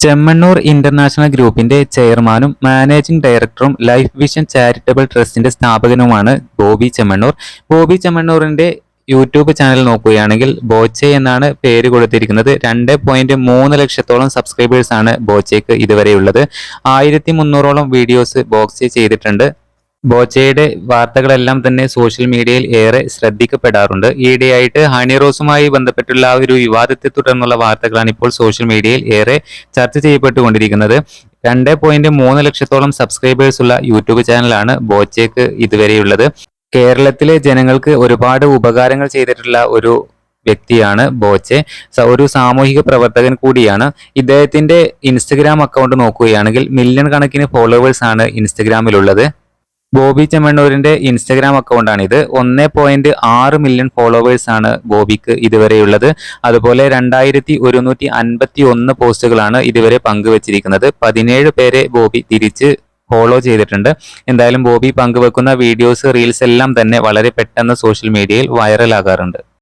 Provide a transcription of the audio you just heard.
Chemmanur international ഗ്രൂപ്പിന്റെ ചെയർമാനും managing ഡയറക്ടറും ലൈഫ് വിഷൻ ചാരിറ്റബിൾ ട്രസ്റ്റിന്റെ സ്ഥാപകനുമാണ് ബോബി ചെമ്മണ്ണൂർ. ബോബി ചെമ്മണ്ണൂറിന്റെ യൂട്യൂബ് ചാനൽ നോക്കുകയാണെങ്കിൽ ബോച്ചെ എന്നാണ് പേര് കൊടുത്തിരിക്കുന്നത്. രണ്ട് പോയിന്റ് മൂന്ന് ലക്ഷത്തോളം സബ്സ്ക്രൈബേഴ്സ് ആണ് ബോച്ചയ്ക്ക് ഇതുവരെയുള്ളത്. ആയിരത്തി മുന്നൂറോളം വീഡിയോസ് ബോക്സെ ചെയ്തിട്ടുണ്ട്. ബോച്ചയുടെ വാർത്തകളെല്ലാം തന്നെ സോഷ്യൽ മീഡിയയിൽ ഏറെ ശ്രദ്ധിക്കപ്പെടാറുണ്ട്. ഈയിടെയായിട്ട് ഹണി റോസുമായി ബന്ധപ്പെട്ടുള്ള ആ ഒരു വിവാദത്തെ തുടർന്നുള്ള വാർത്തകളാണ് ഇപ്പോൾ സോഷ്യൽ മീഡിയയിൽ ഏറെ ചർച്ച ചെയ്യപ്പെട്ടുകൊണ്ടിരിക്കുന്നത്. രണ്ട് പോയിന്റ് മൂന്ന് ലക്ഷത്തോളം സബ്സ്ക്രൈബേഴ്സ് ഉള്ള യൂട്യൂബ് ചാനലാണ് ബോച്ചയ്ക്ക് ഇതുവരെയുള്ളത്. കേരളത്തിലെ ജനങ്ങൾക്ക് ഒരുപാട് ഉപകാരങ്ങൾ ചെയ്തിട്ടുള്ള ഒരു വ്യക്തിയാണ് ബോച്ചെ. ഒരു സാമൂഹിക പ്രവർത്തകൻ കൂടിയാണ്. ഇദ്ദേഹത്തിന്റെ ഇൻസ്റ്റഗ്രാം അക്കൗണ്ട് നോക്കുകയാണെങ്കിൽ മില്യൺ കണക്കിന് ഫോളോവേഴ്സ് ആണ് ഇൻസ്റ്റഗ്രാമിലുള്ളത്. ബോബി ചെമ്മണ്ണൂരിന്റെ ഇൻസ്റ്റഗ്രാം അക്കൗണ്ടാണിത് ഒന്ന് പോയിന്റ് ആറ് മില്യൺ ഫോളോവേഴ്സ് ആണ് ബോബിക്ക് ഇതുവരെയുള്ളത്. അതുപോലെ രണ്ടായിരത്തി ഒരുന്നൂറ്റി അൻപത്തി ഒന്ന് പോസ്റ്റുകളാണ് ഇതുവരെ പങ്കുവച്ചിരിക്കുന്നത്. പതിനേഴ് പേരെ ബോബി തിരിച്ച് ഫോളോ ചെയ്തിട്ടുണ്ട്. എന്തായാലും ബോബി പങ്കുവെക്കുന്ന വീഡിയോസ് റീൽസ് എല്ലാം തന്നെ വളരെ പെട്ടെന്ന് സോഷ്യൽ മീഡിയയിൽ വൈറലാകാറുണ്ട്